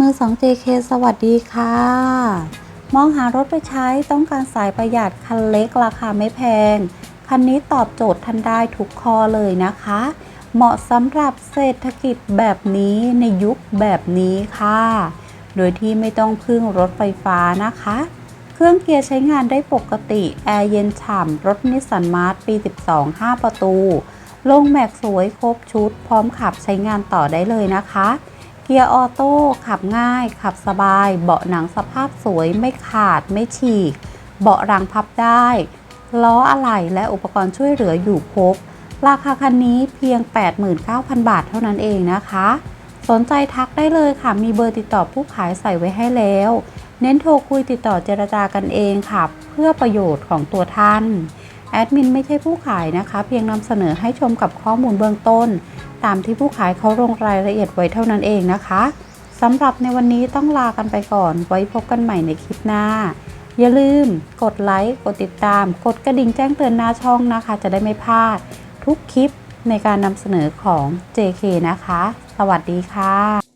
มือ 2 JK สวัสดีค่ะ มองหารถไปใช้ต้องการสายประหยัดคันเล็กราคาไม่แพง คันนี้ตอบโจทย์ทันได้ทุกข้อเลยนะคะ เหมาะสำหรับเศรษฐกิจแบบนี้ในยุคแบบนี้ค่ะ โดยที่ไม่ต้องพึ่งรถไฟฟ้านะคะ เครื่องเกียร์ใช้งานได้ปกติ แอร์เย็นฉ่ำ รถนิสสันมาร์ทปี 12 5 ประตู ลงแม็กสวยครบชุด พร้อมขับใช้งานต่อได้เลยนะคะ เกียร์ออโต้ขับง่าย ขับสบาย เบาะหนังสภาพสวยไม่ขาดไม่ฉีก เบาะรางพับได้ ล้ออะไหล่และอุปกรณ์ช่วยเหลืออยู่ครบ ราคาคันนี้เพียง 89,000 บาทเท่านั้นเองนะคะ สนใจทักได้เลยค่ะ มีเบอร์ติดต่อผู้ขายใส่ไว้ให้แล้ว เน้นโทรคุยติดต่อเจรจากันเองค่ะ เพื่อประโยชน์ของตัวท่าน แอดมินไม่ใช่ผู้ขายนะคะ เพียงนำเสนอให้ชมกับข้อมูลเบื้องต้น ตามที่ผู้ขายเขาลงรายละเอียดไว้เท่านั้นเองนะคะสำหรับในวันนี้ต้องลากันไปก่อน ไว้พบกันใหม่ในคลิปหน้า อย่าลืม กดไลค์ กดติดตาม กดกระดิ่งแจ้งเตือนหน้าช่องนะคะ จะได้ไม่พลาด ทุกคลิปในการนำเสนอของ JK นะคะ สวัสดีค่ะ